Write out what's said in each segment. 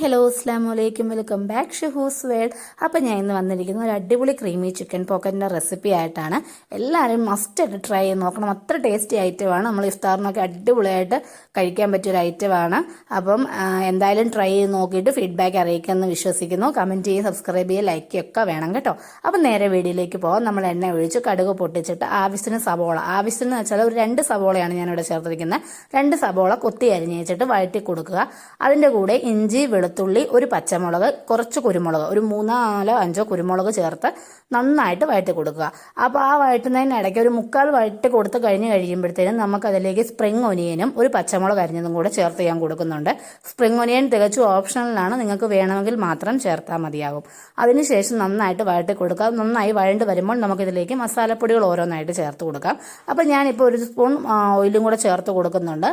Hello അസ്ലാം വലൈക്കും welcome back ഷഹൂസ് world. അപ്പം ഞാൻ ഇന്ന് വന്നിരിക്കുന്നത് ഒരു അടിപൊളി ക്രീമി ചിക്കൻ പോക്കറ്റിന്റെ റെസിപ്പി ആയിട്ടാണ്. എല്ലാവരും മസ്റ്റ് ആയിട്ട് ട്രൈ ചെയ്ത് നോക്കണം. അത്ര ടേസ്റ്റി ഐറ്റമാണ് നമ്മൾ ഇഫ്താറിനൊക്കെ അടിപൊളിയായിട്ട് കഴിക്കാൻ പറ്റിയ ഒരു ഐറ്റമാണ് അപ്പം എന്തായാലും ട്രൈ ചെയ്ത് നോക്കിയിട്ട് ഫീഡ്ബാക്ക് അറിയിക്കുമെന്ന് വിശ്വസിക്കുന്നു. കമന്റ് ചെയ്യുക സബ്സ്ക്രൈബ് ചെയ്യുക ലൈക്ക് ഒക്കെ വേണം കേട്ടോ. അപ്പം നേരെ വീഡിയോയിലേക്ക് പോകാം നമ്മൾ എണ്ണ ഒഴിച്ച് കടുക് പൊട്ടിച്ചിട്ട് ആവശ്യത്തിന് സവോള. ആവശ്യത്തിന് വെച്ചാൽ ഒരു രണ്ട് സവോളയാണ് ഞാനിവിടെ ചേർത്തിരിക്കുന്നത്. രണ്ട് സവോള കൊത്തി അരിഞ്ഞ് വെച്ചിട്ട് വഴറ്റി കൊടുക്കുക. അതിന്റെ കൂടെ ഇഞ്ചി വെളുത്തുള്ളി ഒരു പച്ചമുളക് കുറച്ച് കുരുമുളക് ഒരു മൂന്നാലോ അഞ്ചോ കുരുമുളക് ചേർത്ത് നന്നായിട്ട് വഴറ്റി കൊടുക്കുക. അപ്പോൾ ആ വഴറ്റുന്നതിനിടയ്ക്ക് ഒരു മുക്കാൽ വഴറ്റി കൊടുത്ത് കഴിഞ്ഞ് കഴിയുമ്പോഴത്തേനും നമുക്ക് അതിലേക്ക് സ്പ്രിംഗ് ഒനിയനും ഒരു പച്ചമുളക് അരിഞ്ഞതും കൂടെ ചേർത്ത് ഞാൻ കൊടുക്കുന്നുണ്ട്. സ്പ്രിംഗ് ഒനിയൻ തികച്ചും ഓപ്ഷണലാണ് നിങ്ങൾക്ക് വേണമെങ്കിൽ മാത്രം ചേർത്താൽ മതിയാകും അതിനുശേഷം നന്നായിട്ട് വഴറ്റി കൊടുക്കുക. നന്നായി വഴണ്ട് വരുമ്പോൾ നമുക്കിതിലേക്ക് മസാലപ്പൊടികൾ ഓരോന്നായിട്ട് ചേർത്ത് കൊടുക്കാം. അപ്പോൾ ഞാനിപ്പോൾ ഒരു സ്പൂൺ ഓയിലും കൂടെ ചേർത്ത് കൊടുക്കുന്നുണ്ട്.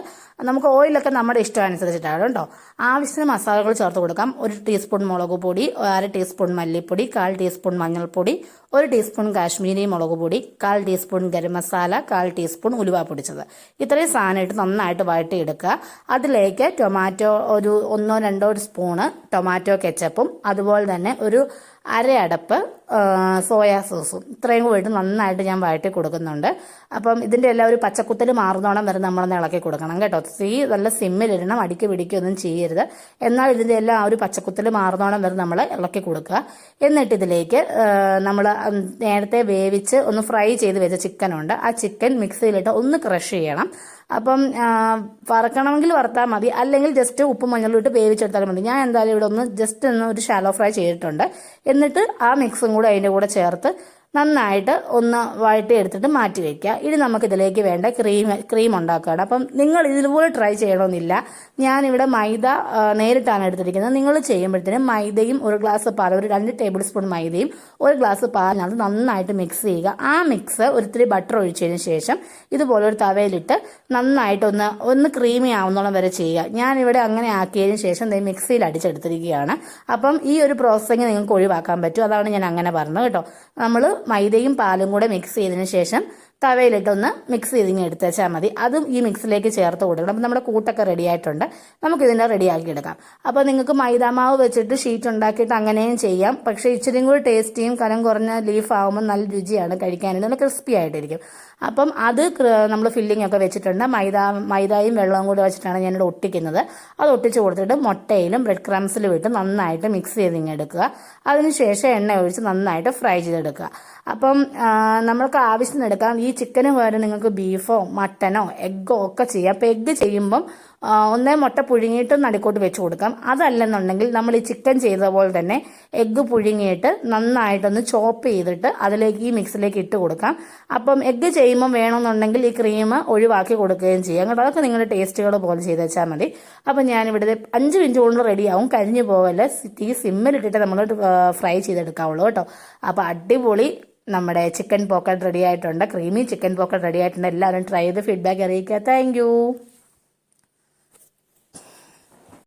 നമുക്ക് ഓയിലൊക്കെ നമ്മുടെ ഇഷ്ടം അനുസരിച്ചിട്ടാണ് കേട്ടോ. ആവശ്യത്തിന് മസാലകൾ ചേർത്ത് കൊടുക്കാം. ഒരു ടീസ്പൂൺ മുളക് പൊടി അര ടീസ്പൂൺ മല്ലിപ്പൊടി കാൽ ടീസ്പൂൺ മഞ്ഞൾപ്പൊടി ഒരു ടീസ്പൂൺ കാശ്മീരി മുളക് പൊടി കാൽ ടീസ്പൂൺ ഗരം മസാല കാൽ ടീസ്പൂൺ ഉലുവ പൊടിച്ചത്. ഇത്രയും സാധനമായിട്ട് നന്നായിട്ട് വഴട്ടിയെടുക്കുക അതിലേക്ക് ടൊമാറ്റോ ഒരു ഒന്നോ രണ്ടോ സ്പൂണ് ടൊമാറ്റോ കെച്ചപ്പും അതുപോലെ തന്നെ ഒരു അരയടപ്പ് സോയാ സോസും. ഇത്രയും കൂടി നന്നായിട്ട് ഞാൻ വഴറ്റി കൊടുക്കുന്നുണ്ട്. അപ്പം ഇതിന്റെ എല്ലാം ഒരു പച്ചക്കുത്തൽ മാറുന്നോണം വരെ നമ്മളൊന്ന് ഇളക്കി കൊടുക്കണം കേട്ടോ. തീ നല്ല സിമ്മിലിടണം അടിക്ക് പിടിക്കൊന്നും ചെയ്യരുത്. എന്നാൽ ഇതിന്റെ എല്ലാം ആ ഒരു പച്ചക്കുത്തൽ മാറുന്നോണം വരെ നമ്മൾ ഇളക്കി കൊടുക്കുക. എന്നിട്ട് ഇതിലേക്ക് നമ്മൾ നേരത്തെ വേവിച്ച് ഒന്ന് ഫ്രൈ ചെയ്ത് വെച്ച ചിക്കനുണ്ട്. ആ ചിക്കൻ മിക്സിയിലിട്ട് ഒന്ന് ക്രഷ് ചെയ്യണം. അപ്പം വറക്കണമെങ്കിൽ വറുത്താൽ മതി. അല്ലെങ്കിൽ ജസ്റ്റ് ഉപ്പും മഞ്ഞളും ഇട്ട് വേവിച്ചെടുത്താലും മതി. ഞാൻ എന്തായാലും ഇവിടെ ഒന്ന് ജസ്റ്റ് ഒന്ന് ഒരു ഷാലോ ഫ്രൈ ചെയ്തിട്ടുണ്ട്. എന്നിട്ട് ആ മിക്സും കൂടെ അതിന്റെ കൂടെ ചേർത്ത് നന്നായിട്ട് ഒന്ന് വഴട്ടി എടുത്തിട്ട് മാറ്റി വെക്കുക. ഇനി നമുക്ക് ഇതിലേക്ക് വേണ്ട ക്രീം ക്രീം ഉണ്ടാക്കുകയാണ് അപ്പം നിങ്ങൾ ഇതുപോലെ ട്രൈ ചെയ്യണമെന്നില്ല. ഞാനിവിടെ മൈദ നേരിട്ടാണ് എടുത്തിരിക്കുന്നത്. നിങ്ങൾ ചെയ്യുമ്പോഴത്തേനും മൈദയും ഒരു ഗ്ലാസ് പാൽ ഒരു രണ്ട് ടേബിൾ സ്പൂൺ മൈദയും ഒരു ഗ്ലാസ് പാലിനകത്ത് നന്നായിട്ട് മിക്സ് ചെയ്യുക. ആ മിക്സ് ഒരിത്തിരി ബട്ടർ ഒഴിച്ചതിന് ശേഷം ഇതുപോലെ ഒരു തവയിലിട്ട് നന്നായിട്ടൊന്ന് ഒന്ന് ക്രീമി ആവുന്നോളം വരെ ചെയ്യുക. ഞാനിവിടെ അങ്ങനെ ആക്കിയതിന് ശേഷം മിക്സിയിൽ അടിച്ചെടുത്തിരിക്കുകയാണ്. അപ്പം ഈ ഒരു പ്രോസസ്സിങ് നിങ്ങൾക്ക് ഒഴിവാക്കാൻ പറ്റും. അതാണ് ഞാൻ അങ്ങനെ പറഞ്ഞത് കേട്ടോ. നമ്മൾ മൈദയും പാലും കൂടെ മിക്സ് ചെയ്തതിന് ശേഷം തവയിലിട്ടൊന്ന് മിക്സ് ചെയ്തിങ്ങ് എടുത്ത് വെച്ചാൽ മതി. അതും ഈ മിക്സിലേക്ക് ചേർത്ത് കൊടുക്കണം. അപ്പം നമ്മുടെ കൂട്ടൊക്കെ റെഡി ആയിട്ടുണ്ട്. നമുക്ക് ഇതിനെ റെഡിയാക്കി എടുക്കാം. അപ്പോൾ നിങ്ങൾക്ക് മൈദാമാവ് വെച്ചിട്ട് ഷീറ്റ് ഉണ്ടാക്കിയിട്ട് അങ്ങനെയും ചെയ്യാം. പക്ഷേ ഇച്ചിരിയും കൂടി ടേസ്റ്റിയും കനം കുറഞ്ഞ ലീഫ് ആകുമ്പോൾ നല്ല രുചിയാണ് കഴിക്കാനായിട്ട് നല്ല ക്രിസ്പി ആയിട്ടിരിക്കും. അപ്പം അത് നമ്മൾ ഫില്ലിംഗ് ഒക്കെ വെച്ചിട്ടുണ്ട്. മൈദ മൈദയും വെള്ളവും കൂടി വെച്ചിട്ടാണ് ഞാനിവിടെ ഒട്ടിക്കുന്നത്. അത് ഒട്ടിച്ച് കൊടുത്തിട്ട് മുട്ടയിലും ബ്രെഡ് ക്രംസിലും ഇട്ട് നന്നായിട്ട് മിക്സ് ചെയ്തിങ്ങ് എടുക്കുക. അതിനുശേഷം എണ്ണ ഒഴിച്ച് നന്നായിട്ട് ഫ്രൈ ചെയ്തെടുക്കുക. അപ്പം നമ്മൾക്ക് ആവശ്യത്തിന് എടുക്കാം ഈ ചിക്കന് പകരം നിങ്ങൾക്ക് ബീഫോ മട്ടനോ എഗ്ഗോ ഒക്കെ ചെയ്യാം. അപ്പം എഗ്ഗ് ചെയ്യുമ്പം ഒന്നേ മുട്ട പുഴുങ്ങിയിട്ട് നടുക്കോട്ട് വെച്ച് കൊടുക്കാം. അതല്ലെന്നുണ്ടെങ്കിൽ നമ്മൾ ഈ ചിക്കൻ ചെയ്ത പോലെ തന്നെ എഗ്ഗ് പുഴുങ്ങിയിട്ട് നന്നായിട്ടൊന്ന് ചോപ്പ് ചെയ്തിട്ട് അതിലേക്ക് ഈ മിക്സിലേക്ക് ഇട്ട് കൊടുക്കാം. അപ്പം എഗ്ഗ് ചെയ്യുമ്പം വേണമെന്നുണ്ടെങ്കിൽ ഈ ക്രീം ഒഴിവാക്കി കൊടുക്കുകയും ചെയ്യാം. കേട്ടോ അതൊക്കെ നിങ്ങളുടെ ടേസ്റ്റുകൾ പോലെ ചെയ്ത് വെച്ചാൽ മതി. അപ്പം ഞാനിവിടെ അഞ്ച് മിനിറ്റ് കൊണ്ട് റെഡിയാവും കരിഞ്ഞു പോകല്ല തീ സിമ്മിലിട്ടിട്ട് നമ്മൾ ഫ്രൈ ചെയ്തെടുക്കാവുള്ളൂ കേട്ടോ. അപ്പോൾ അടിപൊളി നമ്മുടെ ചിക്കൻ പോക്കറ്റ് റെഡി ആയിട്ടുണ്ട്. ക്രീമി ചിക്കൻ പോക്കറ്റ് റെഡി ആയിട്ടുണ്ട്. എല്ലാവരും ട്രൈ ചെയ്ത് ഫീഡ്ബാക്ക് അറിയിക്കുക. താങ്ക്